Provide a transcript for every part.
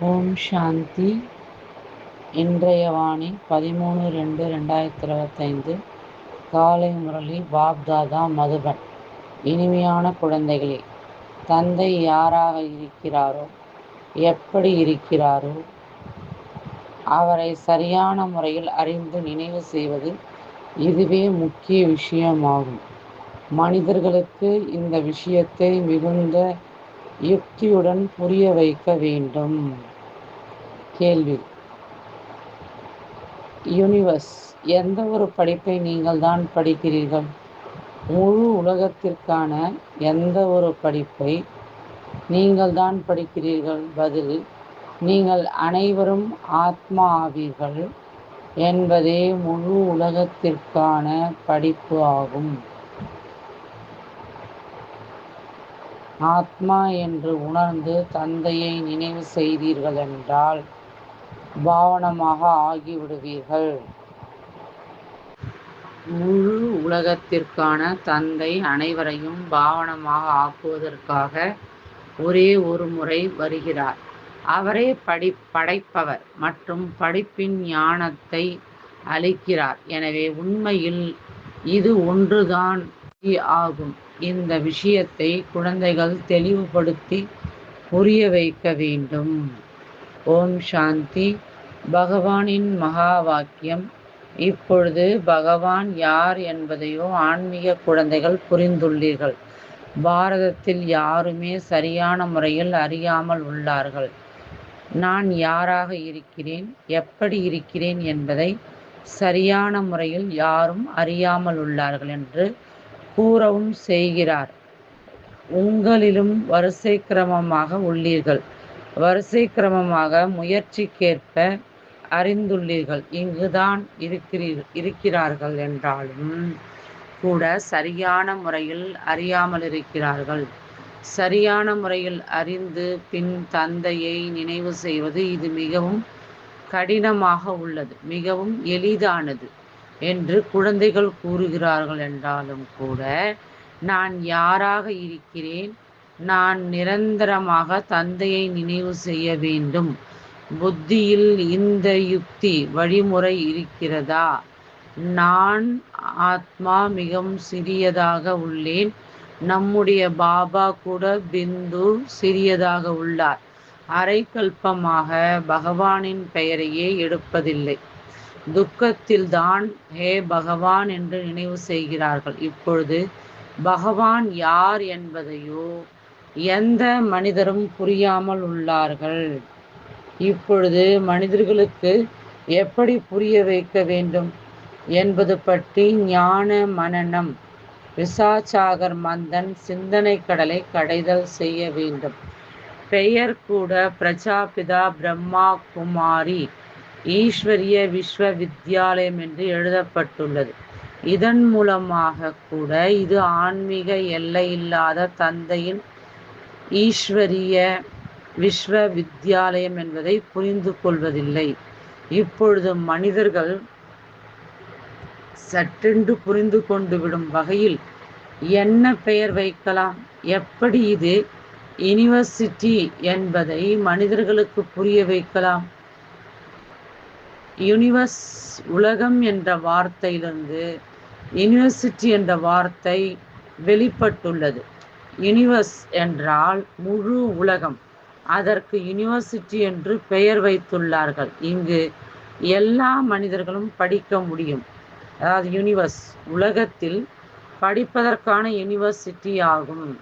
ஓம் சாந்தி. இன்றைய வாணி பதிமூணு ரெண்டு ரெண்டாயிரத்தி இருபத்தைந்து. காலை முரளி பாப்தாதா மதுபன். இனிமையான குழந்தைகளே தந்தை யாராக இருக்கிறாரோ எப்படி இருக்கிறாரோ அவரை சரியான முறையில் அறிந்து நினைவு செய்வது இதுவே முக்கிய விஷயமாகும். மனிதர்களுக்கு இந்த விஷயத்தை மிகுந்த யுக்தியுடன் புரிய வைக்க வேண்டும். கேள்வி. யூனிவர்ஸ் எந்த ஒரு படிப்பை நீங்கள் தான் படிக்கிறீர்கள்? முழு உலகத்திற்கான எந்த ஒரு படிப்பை நீங்கள் தான் படிக்கிறீர்கள்? பதில் நீங்கள் அனைவரும் ஆத்மா ஆவீர்கள் என்பதே முழு உலகத்திற்கான படிப்பு ஆகும். ஆத்மா என்று உணர்ந்து தந்தையை நினைவு செய்தீர்கள் என்றால் பாவனமாக ஆகிவிடுவீர்கள். முழு உலகத்திற்கான தந்தை அனைவரையும் பாவனமாக ஆக்குவதற்காக ஒரே ஒரு முறை வருகிறார். அவரே படி படைப்பவர் மற்றும் படிப்பின் ஞானத்தை அளிக்கிறார். எனவே உண்மையில் இது ஒன்றுதான் ஆகும். இந்த விஷயத்தை குழந்தைகள் தெளிவுபடுத்தி புரிய வைக்க வேண்டும். ஓம் சாந்தி. பகவானின் மகா வாக்கியம் இப்பொழுது பகவான் யார் என்பதையோ ஆன்மீக குழந்தைகள் புரிந்துள்ளீர்கள். பாரதத்தில் யாருமே சரியான முறையில் அறியாமல் உள்ளார்கள். நான் யாராக இருக்கிறேன்? எப்படி இருக்கிறேன் என்பதை சரியான முறையில் யாரும் அறியாமல் உள்ளார்கள் என்று கூறவும் செய்கிறார். உங்களிலும் வரிசை கிரமமாக உள்ளீர்கள். வரிசை கிரமமாக முயற்சிக்கேற்ப அறிந்துள்ளீர்கள். இங்குதான் இருக்கிறீர் இருக்கிறார்கள் என்றாலும் கூட சரியான முறையில் அறியாமல் இருக்கிறார்கள் சரியான முறையில் அறிந்து பின் தந்தையை நினைவு செய்வது இது மிகவும் கடினமாக உள்ளது மிகவும் எளிதானது என்று குழந்தைகள் கூறுகிறார்கள் என்றாலும் கூட நான் யாராக இருக்கிறேன்? நான் நிரந்தரமாக தந்தையை நினைவு செய்ய வேண்டும். புத்தியில் இந்த யுக்தி வழிமுறை இருக்கிறதா? நான் ஆத்மா மிகவும் சிறியதாக உள்ளேன். நம்முடைய பாபா கூட பிந்து சிறியதாக உள்ளார். அரைக்கல்பமாக பகவானின் பெயரையே எடுப்பதில்லை. துக்கத்தில்தான் ஹே பகவான் என்று நினைவு செய்கிறார்கள். இப்பொழுது பகவான் யார் என்பதையோ எந்த மனிதரும் புரியாமல் உள்ளார்கள். இப்பொழுது மனிதர்களுக்கு எப்படி புரிய வைக்க வேண்டும் என்பது பற்றி ஞான மனநம் விசாசாகர் மந்தன் சிந்தனை கடலை கடைதல் செய்ய வேண்டும். பெயர் கூட பிரஜாபிதா பிரம்மா குமாரி ஈஸ்வரிய விஸ்வ வித்யாலயம் என்று எழுதப்பட்டுள்ளது. இதன் மூலமாக கூட இது ஆன்மீக எல்லையில்லாத தந்தையின் ஈஸ்வரிய விஸ்வ வித்யாலயம் என்பதை புரிந்து கொள்வதில்லை. இப்பொழுது மனிதர்கள் சட்டென்று புரிந்து கொண்டு விடும் வகையில் என்ன பெயர் வைக்கலாம்? எப்படி இது? யூனிவர்சிட்டி என்பதை மனிதர்களுக்கு புரிய வைக்கலாம். யூனிவர்ஸ் உலகம் என்ற வார்த்தையிலிருந்து யூனிவர்சிட்டி என்ற வார்த்தை வெளிப்பட்டுள்ளது. யூனிவர்ஸ் என்றால் முழு உலகம். அதற்கு யூனிவர்சிட்டி என்று பெயர் வைத்துள்ளார்கள். இங்கு எல்லா மனிதர்களும் படிக்க முடியும். அதாவது யூனிவர்ஸ் உலகத்தில் படிப்பதற்கான யூனிவர்சிட்டி ஆகும்.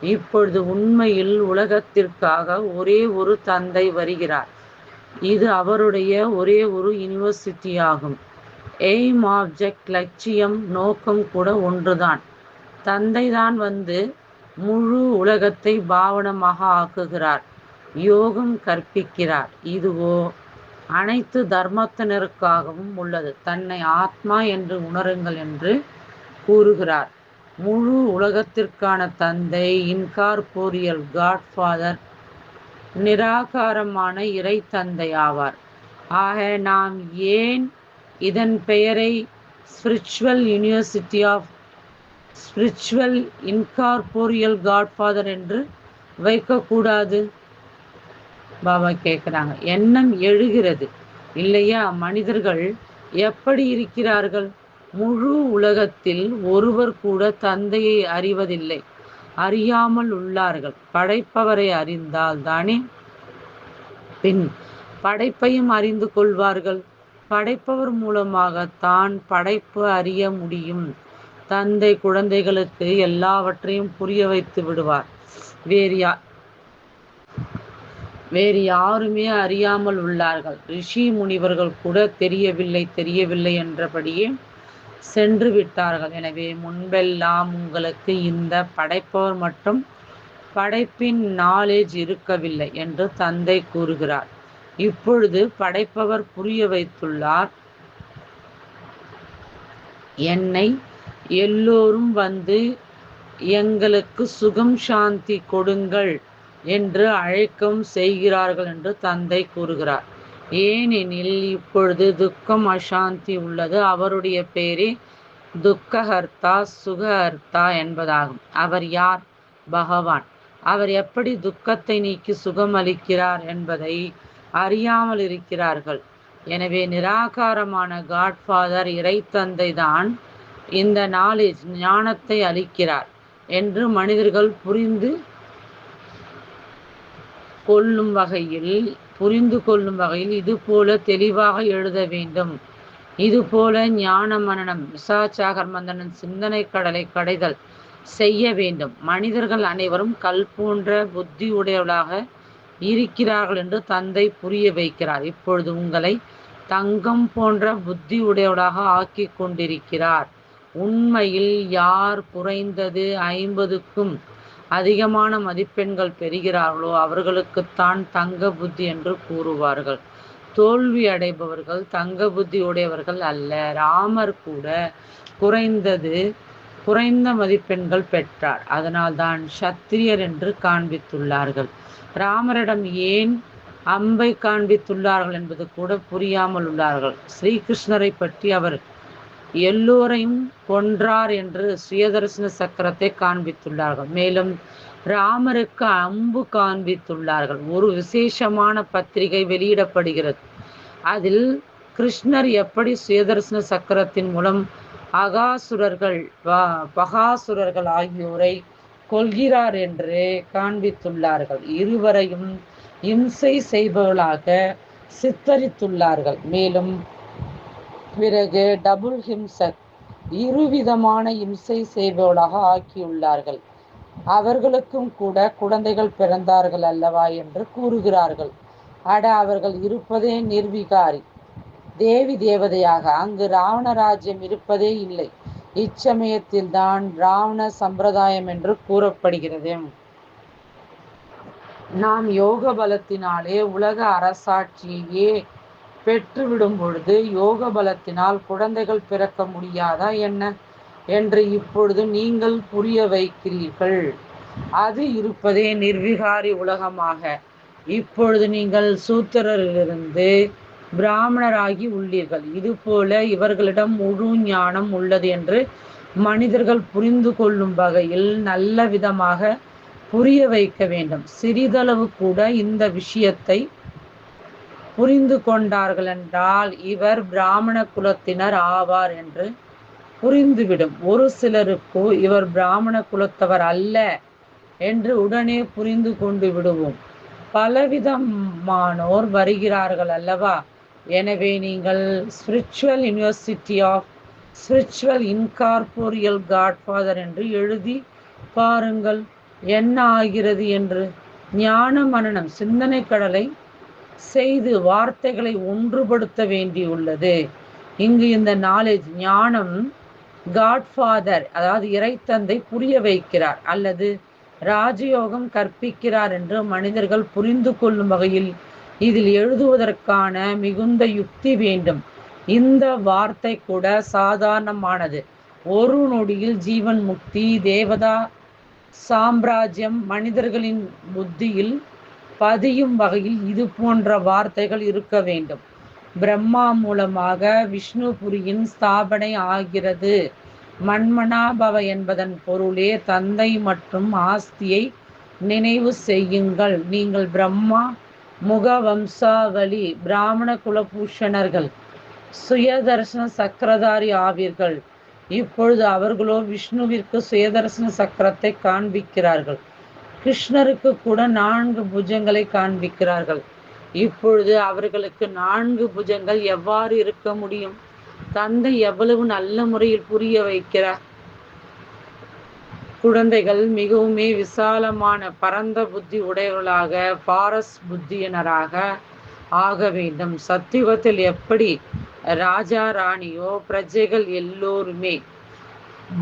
இப்பொழுது உண்மையில் உலகத்திற்காக ஒரே ஒரு தந்தை வருகிறார். இது அவருடைய ஒரே ஒரு யூனிவர்சிட்டி ஆகும். எய்ம் ஆப்ஜெக்ட் லட்சியம் நோக்கம் கூட ஒன்றுதான். தந்தை தான் வந்து முழு உலகத்தை பாவனமாக ஆக்குகிறார். யோகம் கற்பிக்கிறார். இதுவோ அனைத்து தர்மத்தினருக்காகவும் உள்ளது. தன்னை ஆத்மா என்று உணருங்கள் என்று கூறுகிறார். முழு உலகத்திற்கான தந்தை இன்கார்போரியல் காட்ஃபாதர் நிராகாரமான இறை தந்தை ஆவார். ஆக நாம் ஏன் இதன் பெயரை spiritual university of spiritual incorporeal godfather என்று வைக்கக்கூடாது. பாபா கேட்குறாங்க எண்ணம் எழுகிறது. இல்லையா? மனிதர்கள் எப்படி இருக்கிறார்கள்? முழு உலகத்தில் ஒருவர் கூட தந்தையை அறிவதில்லை. அறியாமல் உள்ளார்கள். படைப்பவரை அறிந்தால் தானே? பின் படைப்பையும் அறிந்து கொள்வார்கள். படைப்பவர் மூலமாக தான் படைப்பு அறிய முடியும். தந்தை குழந்தைகளுக்கு எல்லாவற்றையும் புரிய வைத்து விடுவார். வேறு யா வேறு யாருமே அறியாமல் உள்ளார்கள். ரிஷி முனிவர்கள் கூட தெரியவில்லை தெரியவில்லை என்றபடியே சென்று விட்டார்கள். எனவே முன்பெல்லாம் உங்களுக்கு இந்த படைப்பவர் மட்டும் படைப்பின் நாலேஜ் இருக்கவில்லை என்று தந்தை கூறுகிறார். இப்பொழுது படைப்பவர் புரிய வைத்துள்ளார். என்னை எல்லோரும் வந்து எங்களுக்கு சுகம் சாந்தி கொடுங்கள் என்று அழைக்கவும் செய்கிறார்கள் என்று தந்தை கூறுகிறார். ஏனெனில் இப்பொழுது துக்கம் அசாந்தி உள்ளது. அவருடைய பேரே துக்கஹர்த்தா சுகஹர்த்தா என்பதாகும். அவர் யார்? பகவான். அவர் எப்படி துக்கத்தை நீக்கி சுகம் அளிக்கிறார் என்பதை அறியாமல் இருக்கிறார்கள். எனவே நிராகாரமான காட்ஃபாதர் இறைத்தந்தை தான் இந்த நாலேஜ் ஞானத்தை அளிக்கிறார் என்று மனிதர்கள் புரிந்து கொள்ளும் வகையில் புரிந்து கொள்ளும் வகையில் இது போல தெளிவாக எழுத வேண்டும். இது போல ஞான மனனம் விசாச்சாகர் மந்தனன் சிந்தனை கடலை கடைதல் செய்ய வேண்டும். மனிதர்கள் அனைவரும் கல் போன்ற புத்தி உடையவளாக இருக்கிறார்கள் என்று தந்தை புரிய வைக்கிறார். இப்பொழுது உங்களை தங்கம் போன்ற புத்தி உடையவளாக ஆக்கி கொண்டிருக்கிறார். உண்மையில் யார் குறைந்தது ஐம்பதுக்கும் அதிகமான மதிப்பெண்கள் பெறுகிறார்களோ அவர்களுக்குத்தான் தங்க புத்தி என்று கூறுவார்கள். தோல்வி அடைபவர்கள் தங்க புத்தி உடையவர்கள் அல்ல. ராமர் கூட குறைந்தது குறைந்த மதிப்பெண்கள் பெற்றார். அதனால் தான் சத்திரியர் என்று காண்பித்துள்ளார்கள். ராமரிடம் ஏன் அம்பை காண்பித்துள்ளார்கள் என்பது கூட புரியாமல் உள்ளார்கள். ஸ்ரீகிருஷ்ணரை பற்றி அவர் எல்லோரையும் கொன்றார் என்று சுயதர்சன சக்கரத்தை காண்பித்துள்ளார்கள். மேலும் ராமருக்கு அம்பு காண்பித்துள்ளார்கள். ஒரு விசேஷமான பத்திரிகை வெளியிடப்படுகிறது. அதில் கிருஷ்ணர் எப்படி சுயதர்சன சக்கரத்தின் மூலம் அகாசுரர்கள் பகாசுரர்கள் ஆகியோரை கொள்கிறார் என்று காண்பித்துள்ளார்கள். இருவரையும் இம்சை செய்பவர்களாக சித்தரித்துள்ளார்கள். மேலும் பிறகு டபுள் ஹிம்சக் இருவிதமான இம்சை செய்பவளாக ஆக்கியுள்ளார்கள். அவர்களுக்கும் கூட குழந்தைகள் பிறந்தார்கள் அல்லவா என்று கூறுகிறார்கள். அட அவர்கள் இருப்பதே நிர்விகாரி. தேவி தேவதையாக அங்கு ராவண ராஜ்யம் இருப்பதே இல்லை. இச்சமயத்தில் தான் ராவண சம்பிரதாயம் என்று கூறப்படுகிறது. நாம் யோக பலத்தினாலே உலக அரசாட்சியையே பெற்றுவிடும் பொழுது யோக பலத்தினால் குழந்தைகள் பிறக்க முடியாதா என்ன? என்று இப்பொழுது நீங்கள் புரிய வைக்கிறீர்கள். அது இருப்பதே நிர்விகாரி உலகமாக. இப்பொழுது நீங்கள் சூத்திரரிலிருந்து பிராமணராகி உள்ளீர்கள். இது போல இவர்களிடம் முழு ஞானம் உள்ளது என்று மனிதர்கள் புரிந்து கொள்ளும் வகையில் நல்ல விதமாக புரிய வைக்க வேண்டும். சிறிதளவு கூட இந்த விஷயத்தை புரிந்து கொண்டார்கள் என்றால் இவர் பிராமண குலத்தினர் ஆவார் என்று புரிந்துவிடும். ஒரு சிலருக்கு இவர் பிராமண குலத்தவர் அல்ல என்று உடனே புரிந்து கொண்டு விடுவோம். பலவிதமானோர் வருகிறார்கள் அல்லவா? எனவே நீங்கள் spiritual university of spiritual incorporeal godfather என்று எழுதி பாருங்கள். என்ன ஆகிறது என்று? ஞான மனநம் சிந்தனை கடலை செய்து வார்த்தைகளை ஒன்றுபடுத்த வேண்டியுள்ளது. இங்கு இந்த நாலேஜ் ஞானம் காட்ஃபாதர் அதாவது இறைத்தந்தை புரிய வைக்கிறார். அல்லது ராஜயோகம் கற்பிக்கிறார் என்று மனிதர்கள் புரிந்து கொள்ளும் வகையில் இதில் எழுதுவதற்கான மிகுந்த யுக்தி வேண்டும். இந்த வார்த்தை கூட சாதாரணமானது. ஒரு நொடியில் ஜீவன் முக்தி தேவதா சாம்ராஜ்யம் மனிதர்களின் புத்தியில் பதியும் வகையில் இது போன்ற வார்த்தைகள் இருக்க வேண்டும். பிரம்மா மூலமாக விஷ்ணுபுரியின் ஸ்தாபனை ஆகிறது. மண்மனாபவ என்பதன் பொருளே தந்தை மற்றும் ஆஸ்தியை நினைவு செய்யுங்கள். நீங்கள் பிரம்மா முக வம்சாவளி பிராமண குலபூஷணர்கள் சுயதர்சன சக்கரதாரி ஆவீர்கள். இப்பொழுது அவர்களோ விஷ்ணுவிற்கு சுயதர்சன சக்கரத்தை காண்பிக்கிறார்கள். கிருஷ்ணருக்கு கூட நான்கு புஜங்களை காண்பிக்கிறார்கள். இப்பொழுது அவர்களுக்கு நான்கு புஜங்கள் எவ்வாறு இருக்க முடியும்? தந்தை எவ்வளவு நல்ல முறையில் புரிய வைக்கிறார்? குழந்தைகள் மிகவுமே விசாலமான பரந்த புத்தி உடையவர்களாக பாரஸ் புத்தியினராக ஆக வேண்டும். சத்தியுகத்தில் எப்படி ராஜா ராணியோ பிரஜைகள் எல்லோருமே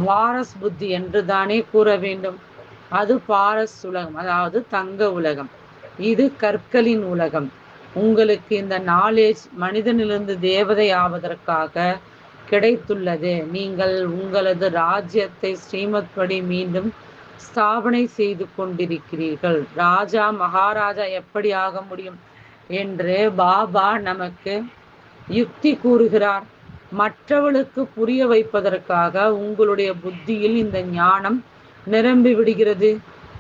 வாரஸ் புத்தி என்று தானே கூற வேண்டும். அது பாரஸ் உலகம் அதாவது தங்க உலகம். இது கற்களின் உலகம். உங்களுக்கு இந்த நாலேஜ் மனிதனிலிருந்து தேவதை ஆவதற்காக கிடைத்துள்ளது. நீங்கள் உங்களது ராஜ்யத்தை ஸ்ரீமத் படி மீண்டும் ஸ்தாபனை செய்து கொண்டிருக்கிறீர்கள். ராஜா மகாராஜா எப்படி ஆக முடியும் என்று பாபா நமக்கு யுக்தி கூறுகிறார். மற்றவளுக்கு புரிய வைப்பதற்காக உங்களுடைய புத்தியில் இந்த ஞானம் நிரம்பி விடுகிறது.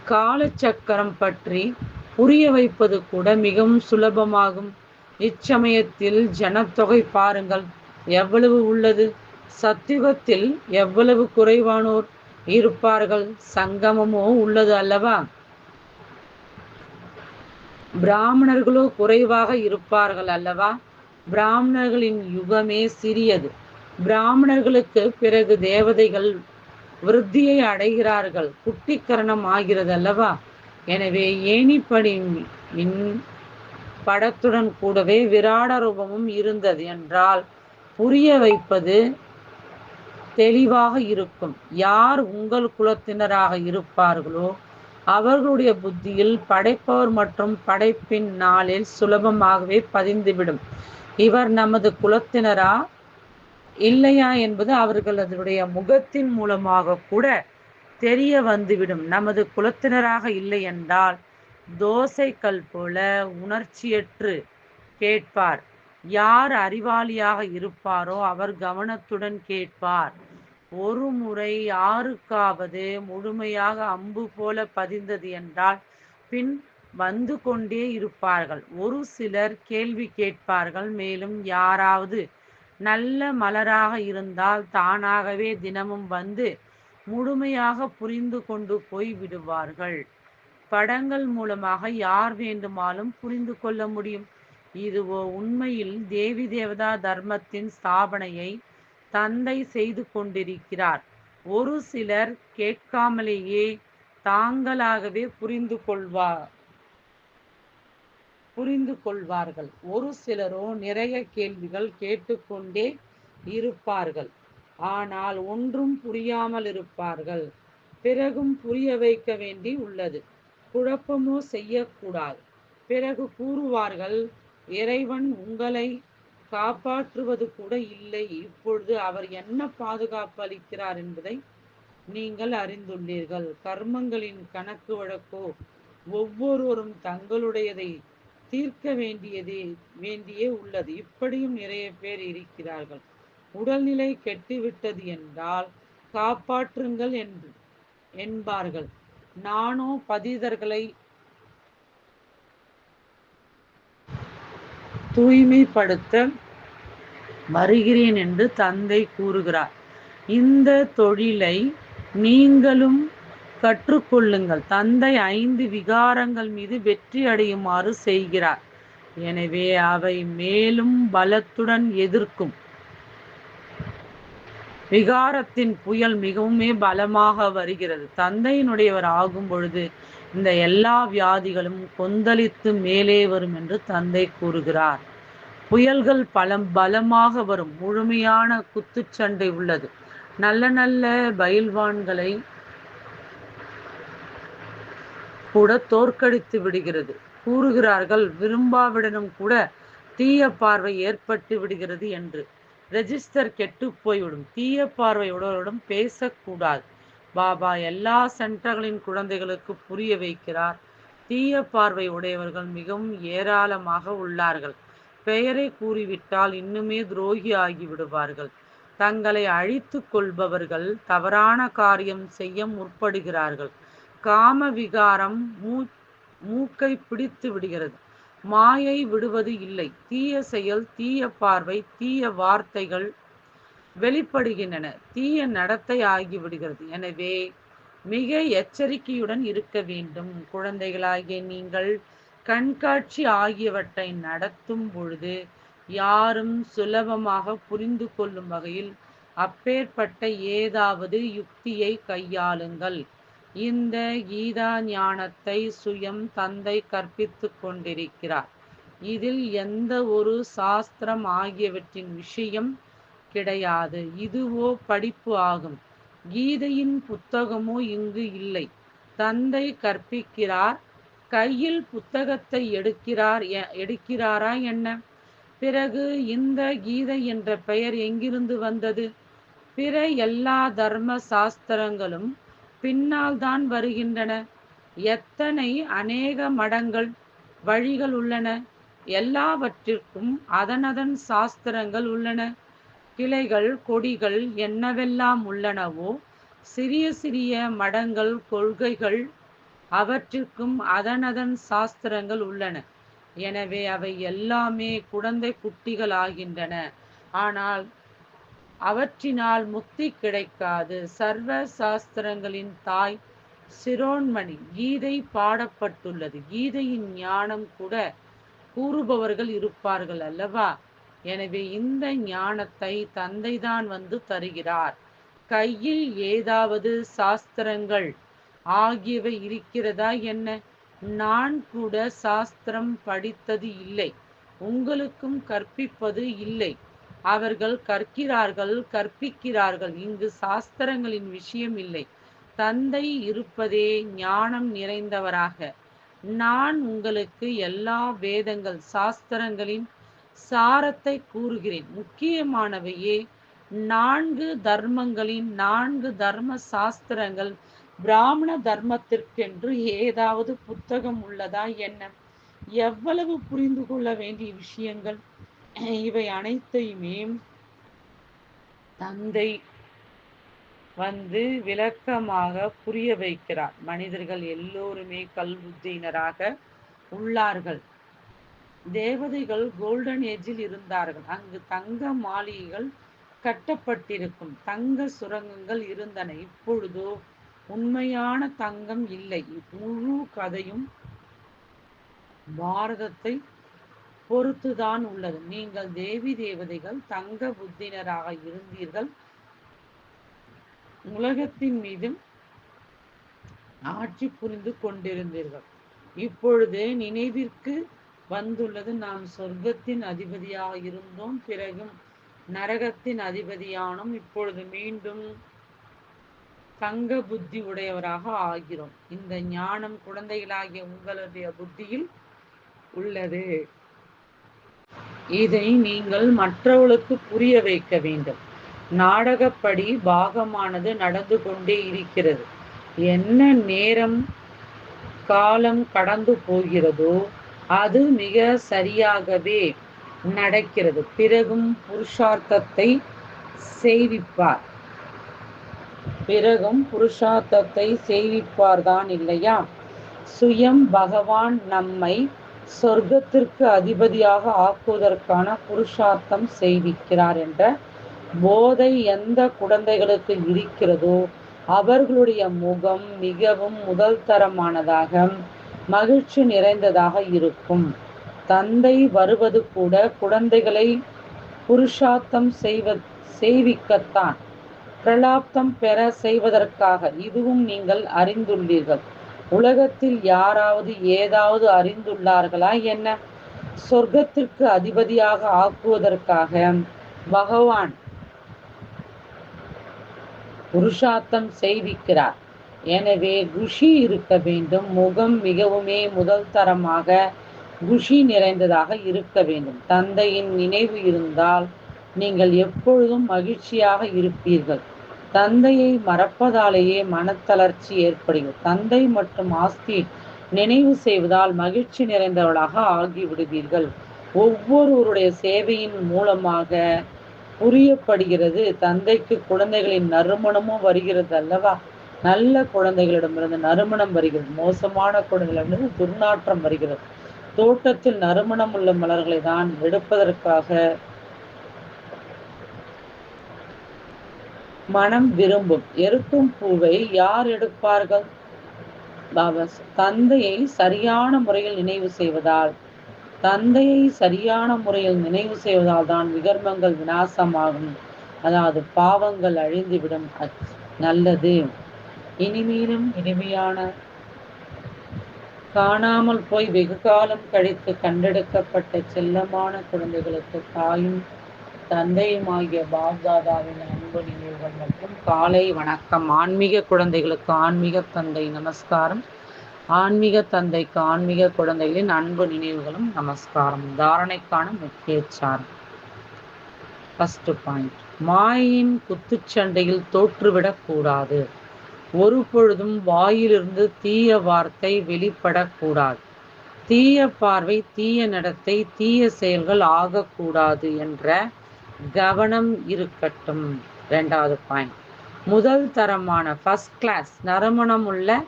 காலச்சக்கரம் பற்றி புரிய வைப்பது கூட மிகவும் சுலபமாகும். இச்சமயத்தில் ஜனத்தொகை பாருங்கள். எவ்வளவு உள்ளது? சத்தியுகத்தில் எவ்வளவு குறைவானோர் இருப்பார்கள்? சங்கமமோ உள்ளது அல்லவா? பிராமணர்களோ குறைவாக இருப்பார்கள் அல்லவா? பிராமணர்களின் யுகமே சிறியது. பிராமணர்களுக்கு பிறகு தேவதைகள் விருத்தியை அடைகிறார்கள். குட்டிக்கரணம் ஆகிறது அல்லவா எனவே ஏணிப்படி படத்துடன் கூடவே விராட ரூபமும் இருந்தது என்றால் புரிய வைப்பது தெளிவாக இருக்கும். யார் உங்கள் குலத்தினராக இருப்பார்களோ அவர்களுடைய புத்தியில் படைப்பவர் மற்றும் படைப்பின் நாளில் சுலபமாகவே பதிந்துவிடும். இவர் நமது குலத்தினரா? இல்லையா என்பது அவர்களதுடைய முகத்தின் மூலமாக கூட தெரிய வந்துவிடும். நமது குலத்தினராக இல்லை என்றால் தோசைக்கல் போல உணர்ச்சியற்று கேட்பார். யார் அறிவாளியாக இருப்பாரோ அவர் கவனத்துடன் கேட்பார். ஒரு முறை யாருக்காவது முழுமையாக அம்பு போல பதிந்தது என்றால் பின் வந்து கொண்டே இருப்பார்கள். ஒரு சிலர் கேள்வி கேட்பார்கள் மேலும் யாராவது நல்ல மலராக இருந்தால் தானாகவே தினமும் வந்து முழுமையாக புரிந்து கொண்டு போய் விடுவார்கள். படங்கள் மூலமாக யார் வேண்டுமாலும் புரிந்து கொள்ள முடியும். இது உண்மையில் தேவி தேவதா தர்மத்தின் ஸ்தாபனையை தந்தை செய்து கொண்டிருக்கிறார். ஒரு சிலர் கேட்காமலேயே தாங்களாகவே புரிந்து கொள்வார் புரிந்து கொள்வார்கள் ஒரு சிலரோ நிறைய கேள்விகள் கேட்டுக்கொண்டே இருப்பார்கள். ஆனால் ஒன்றும் புரியாமல் இருப்பார்கள். பிறகும் புரிய வைக்க வேண்டி உள்ளது. குழப்பமோ செய்யக்கூடாது. பிறகு கூறுவார்கள் இறைவன் உங்களை காப்பாற்றுவது கூட இல்லை. இப்பொழுது அவர் என்ன பாதுகாப்பு அளிக்கிறார் என்பதை நீங்கள் அறிந்துள்ளீர்கள். கர்மங்களின் கணக்கு வழக்கோ ஒவ்வொருவரும் தங்களுடையதை தீர்க்க வேண்டியதே வேண்டியே உள்ளது. இப்படியும் நிறைய பேர் இருக்கிறார்கள். உடல்நிலை கெட்டுவிட்டது என்றால் காப்பாற்றுங்கள் என்று என்பார்கள். நானோ பதிதர்களை தூய்மைப்படுத்த வருகிறேன் என்று தந்தை கூறுகிறார். இந்த தொழிலை நீங்களும் கற்றுக்கொள்ளுங்கள். தந்தை ஐந்து விகாரங்கள் மீது வெற்றி அடையுமாறு செய்கிறார். எனவே அவை மேலும் பலத்துடன் எதிர்க்கும். விகாரத்தின் புயல் மிகவுமே பலமாக வருகிறது. தந்தையினுடையவர் ஆகும் பொழுது இந்த எல்லா வியாதிகளும் கொந்தளித்து மேலே வரும் என்று தந்தை கூறுகிறார். புயல்கள் பலம் பலமாக வரும். முழுமையான குத்துச்சண்டை உள்ளது. நல்ல நல்ல பயில்வான்களை கூட தோற்கடித்து விடுகிறது. கூறுகிறார்கள் விரும்பாவிடனும் கூட தீய பார்வை ஏற்பட்டு விடுகிறது என்று. ரெஜிஸ்டர் கெட்டு போய்விடும். தீய பார்வையுடனும் பேசக்கூடாது. பாபா எல்லா சென்டர்களின் குழந்தைகளுக்கு புரிய வைக்கிறார். தீய பார்வை உடையவர்கள் மிகவும் ஏராளமாக உள்ளார்கள். பெயரை கூறிவிட்டால் இன்னுமே துரோகி ஆகிவிடுவார்கள் தங்களை அழித்து கொள்பவர்கள் தவறான காரியம் செய்ய முற்படுகிறார்கள். காம விகாரம் மூ மூக்கை பிடித்து விடுகிறது. மாயை விடுவது இல்லை. தீய செயல் தீய பார்வை தீய வார்த்தைகள் வெளிப்படுகின்றன. தீய நடத்தை ஆகிவிடுகிறது எனவே மிக எச்சரிக்கையுடன் இருக்க வேண்டும். குழந்தைகளாகிய நீங்கள் கண்காட்சி ஆகியவற்றை நடத்தும் பொழுது யாரும் சுலபமாக புரிந்து கொள்ளும் வகையில் அப்பேற்பட்ட ஏதாவது யுக்தியை கையாளுங்கள். இந்த கீதா ஞானத்தை சுயம் தந்தை கற்பித்து கொண்டிருக்கிறார். இதில் எந்த ஒரு சாஸ்திரம் ஆகியவற்றின் விஷயம் கிடையாது. இதுவோ படிப்பு ஆகும். கீதையின் புத்தகமோ இங்கு இல்லை. தந்தை கற்பிக்கிறார். கையில் புத்தகத்தை எடுக்கிறார் எடுக்கிறாரா என்ன? பிறகு இந்த கீதை என்ற பெயர் எங்கிருந்து வந்தது? பிற எல்லா தர்ம சாஸ்திரங்களும் பின்னால் தான் வருகின்றன. எத்தனை அநேக மடங்கள் வழிகள் உள்ளன. எல்லாவற்றிற்கும் அதனதன் சாஸ்திரங்கள் உள்ளன. கிளைகள் கொடிகள் என்னவெல்லாம் உள்ளனவோ சிறிய சிறிய மடங்கள் கொள்கைகள் அவற்றிற்கும் அதனதன் சாஸ்திரங்கள் உள்ளன. எனவே அவை எல்லாமே குழந்தை குட்டிகள் ஆகின்றன ஆனால் அவற்றினால் முக்தி கிடைக்காது. சர்வ சாஸ்திரங்களின் தாய் சிரோன்மணி கீதை பாடப்பட்டுள்ளது. கீதையின் ஞானம் கூட கூறுபவர்கள் இருப்பார்கள் அல்லவா? எனவே இந்த ஞானத்தை தந்தைதான் வந்து தருகிறார். கையில் ஏதாவது சாஸ்திரங்கள் ஆகியவை இருக்கிறதா என்ன? நான் கூட சாஸ்திரம் படித்தது இல்லை. உங்களுக்கும் கற்பிப்பது இல்லை. அவர்கள் கற்கிறார்கள் கற்பிக்கிறார்கள். இங்கு சாஸ்திரங்களின் விஷயம் இல்லை. தந்தை இருப்பதே ஞானம் நிறைந்தவராக. நான் உங்களுக்கு எல்லா வேதங்கள் சாஸ்திரங்களின் சாரத்தை கூறுகிறேன். முக்கியமானவையே நான்கு தர்மங்களின் நான்கு தர்ம சாஸ்திரங்கள். பிராமண தர்மத்திற்கென்று ஏதாவது புத்தகம் உள்ளதா என்ன? எவ்வளவு புரிந்து கொள்ள வேண்டிய விஷயங்கள்? இவை அனைத்தையுமே தந்தை வந்து விளக்கமாக புரிய வைக்கிறார். மனிதர்கள் எல்லோருமே கல்புத்தியினராக உள்ளார்கள். தேவதைகள் கோல்டன் ஏஜில் இருந்தார்கள். அங்கு தங்க மாளிகைகள் கட்டப்பட்டிருக்கும். தங்க சுரங்கங்கள் இருந்தன. இப்பொழுதோ உண்மையான தங்கம் இல்லை. முழு கதையும் பாரதத்தை பொறுத்துதான் உள்ளது. நீங்கள் தேவி தேவதைகள் தங்க புத்தினராக இருந்தீர்கள். உலகத்தின் மீதும் ஆட்சி புரிந்து கொண்டிருந்தீர்கள். இப்பொழுது நினைவிற்கு வந்துள்ளது. நாம் சொர்க்கத்தின் அதிபதியாக இருந்தோம். பிறகும் நரகத்தின் அதிபதியானோம். இப்பொழுது மீண்டும் தங்க புத்தி உடையவராக ஆகிறோம். இந்த ஞானம் குழந்தைகளாகிய உங்களுடைய புத்தியில் உள்ளது. இதை நீங்கள் மற்றவர்களுக்கு புரிய வைக்க வேண்டும். நாடகப்படி பாகமானது நடந்து கொண்டே இருக்கிறது. என்ன நேரம் காலம் கடந்து போகிறதோ அது மிக சரியாகவே நடக்கிறது. பிறகும் புருஷார்த்தத்தை செய்விப்பார். பிறகும் புருஷார்த்தத்தை செய்விப்பார் தான் இல்லையா? சுயம் பகவான் நம்மை சொர்க்கத்திற்கு அதிபதியாக ஆக்குவதற்கான புருஷார்த்தம் செய்விக்கிறார் என்ற போதை எந்த குழந்தைகளுக்கு இருக்கிறதோ அவர்களுடைய முகம் மிகவும் முதல் தரமானதாக மகிழ்ச்சி நிறைந்ததாக இருக்கும். தந்தை வருவது கூட குழந்தைகளை புருஷார்த்தம் செய்வ செய்விக்கத்தான். பிரலாப்தம் பெற செய்வதற்காக இதுவும் நீங்கள் அறிந்துள்ளீர்கள். உலகத்தில் யாராவது ஏதாவது அறிந்துள்ளார்களா என்ன? சொர்க்கத்திற்கு அதிபதியாக ஆக்குவதற்காக பகவான் புருஷார்த்தம் செய்விக்கிறார். எனவே குஷி இருக்க வேண்டும். முகம் மிகவுமே முதல் தரமாக குஷி நிறைந்ததாக இருக்க வேண்டும். தந்தையின் நினைவு இருந்தால் நீங்கள் எப்பொழுதும் மகிழ்ச்சியாக இருப்பீர்கள். தந்தையை மறப்பதாலேயே மனத்தளர்ச்சி ஏற்படுகிறது. தந்தை மற்றும் ஆஸ்தி நினைவு செய்வதால் மகிழ்ச்சி நிறைந்தவளாக ஆகிவிடுவீர்கள். ஒவ்வொருவருடைய சேவையின் மூலமாக புரியப்படுகிறது. தந்தைக்கு குழந்தைகளின் நறுமணமும் வருகிறது அல்லவா? நல்ல குழந்தைகளிடமிருந்து நறுமணம் வருகிறது. மோசமான குழந்தைகளிடமிருந்து துர்நாற்றம் வருகிறது. தோட்டத்தில் நறுமணம் உள்ள மலர்களை தான் எடுப்பதற்காக மனம் விரும்பும். எருக்கும் பூவை யார் எடுப்பார்கள்? தந்தையை சரியான முறையில் நினைவு செய்வதால் தந்தையை சரியான முறையில் நினைவு செய்வதால் தான் விகர்மங்கள் விநாசமாகும். அதாவது பாவங்கள் அழிந்துவிடும். நல்லது. இனிமேலும் இனிமையான காணாமல் போய் வெகு காலம் கழித்து கண்டெடுக்கப்பட்ட செல்லமான குழந்தைகளுக்கு தாயும் தந்தையுமாகிய பாப்தாதாவின் அன்பு நினைவுகள் மற்றும் காலை வணக்கம். ஆன்மீக குழந்தைகளுக்கு ஆன்மீக தந்தை நமஸ்காரம். ஆன்மீக தந்தைக்கு ஆன்மீக குழந்தைகளின் அன்பு நினைவுகளும் நமஸ்காரம். தாரணைக்கான முக்கிய சாரம் ஃபர்ஸ்ட் பாயிண்ட் மாயின் குத்துச்சண்டையில் தோற்றுவிடக் கூடாது. ஒரு பொழுதும் வாயிலிருந்து தீய வார்த்தை வெளிப்படக்கூடாது தீய பார்வை தீய நடத்தை தீய செயல்கள் ஆகக்கூடாது என்ற கவனம் இருக்கட்டும். ரெண்டாவது பாயிண்ட் முதல் தரமான ஃபர்ஸ்ட் கிளாஸ் நறுமணம் உள்ள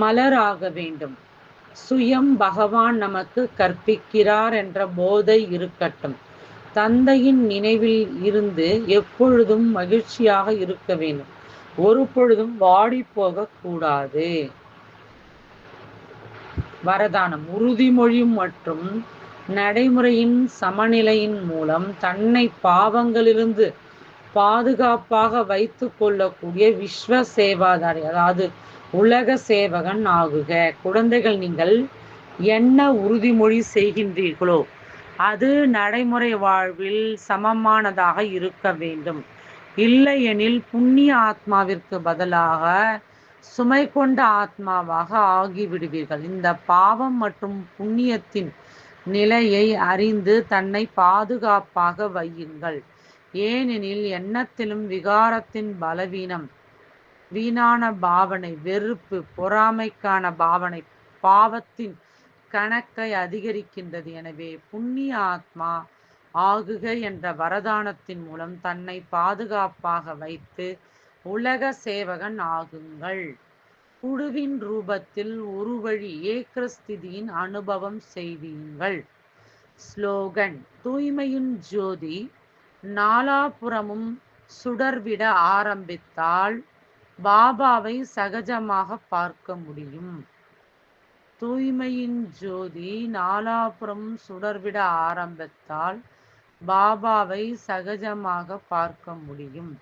மலராக வேண்டும். சுயம் பகவான் நமக்கு கற்பிக்கிறார் என்ற போதை இருக்கட்டும். தந்தையின் நினைவில் இருந்து எப்பொழுதும் மகிழ்ச்சியாக இருக்க வேண்டும். ஒரு பொழுதும் வாடி போக கூடாது. வரதானம். உறுதிமொழி மற்றும் நடைமுறையின் சமநிலையின் மூலம் தன்னை பாவங்களிலிருந்து பாதுகாப்பாக வைத்து கொள்ளக்கூடிய விஸ்வ சேவாதாரி அதாவது உலக சேவகன் ஆகுக. குழந்தைகள் நீங்கள் என்ன உறுதிமொழி செய்கின்றீர்களோ அது நடைமுறை வாழ்வில் சமமானதாக இருக்க வேண்டும். இல்லையெனில் புண்ணிய ஆத்மாவிற்கு பதிலாக சுமை கொண்ட ஆத்மாவாக ஆகிவிடுவீர்கள். இந்த பாவம் மற்றும் புண்ணியத்தின் நிலையை அறிந்து தன்னை பாதுகாப்பாக வையுங்கள். ஏனெனில் எண்ணத்திலும் விகாரத்தின் பலவீனம் வீணான பாவனை வெறுப்பு பொறாமைக்கான பாவனை பாவத்தின் கணக்கை அதிகரிக்கின்றது. எனவே புண்ணிய ஆத்மா ஆகுக என்ற வரதானத்தின் மூலம் தன்னை பாதுகாப்பாக வைத்து உலக சேவகன் ஆகுங்கள். குழுவின் ரூபத்தில் ஒரு வழி அனுபவம் செய்வீங்கள். ஸ்லோகன் தூய்மையின் ஜோதி நாலாபுறமும் சுடர்விட ஆரம்பித்தால் பாபாவை சகஜமாக பார்க்க முடியும். தூய்மையின் ஜோதி நாலாபுறம் சுடர்விட ஆரம்பித்தால் பாபாவை சகஜமாக பார்க்க முடியும்.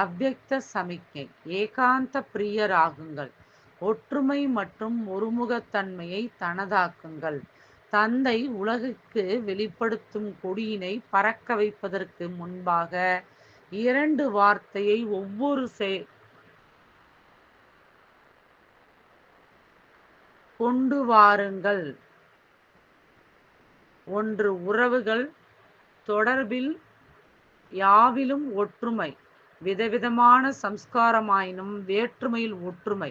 அவ்வக்த சமிக்கை ஏகாந்த பிரியராகுங்கள். ஒற்றுமை மற்றும் ஒருமுகத்தன்மையை தனதாக்குங்கள். தந்தை உலகுக்கு வெளிப்படுத்தும் கொடியினை பறக்க வைப்பதற்கு முன்பாக இரண்டு வார்த்தையை ஒவ்வொரு செ கொண்டு வாருங்கள். ஒன்று உறவுகள் தொடர்பில் யாவிலும் ஒற்றுமை. விதவிதமான சம்ஸ்காரமாயினும் வேற்றுமையில் ஒற்றுமை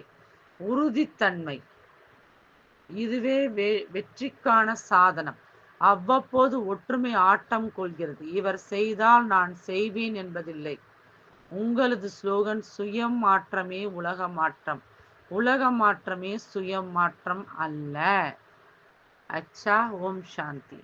உறுதித்தன்மை. இதுவே வெ வெற்றிக்கான சாதனம். அவ்வப்போது ஒற்றுமை ஆட்டம் கொள்கிறது. இவர் செய்தால் நான் செய்வேன் என்பதில்லை. உங்களது ஸ்லோகன் சுயம் மாற்றமே உலக மாற்றம். உலக மாற்றமே சுயம் மாற்றம் அல்ல. அச்சா ஓம் சாந்தி.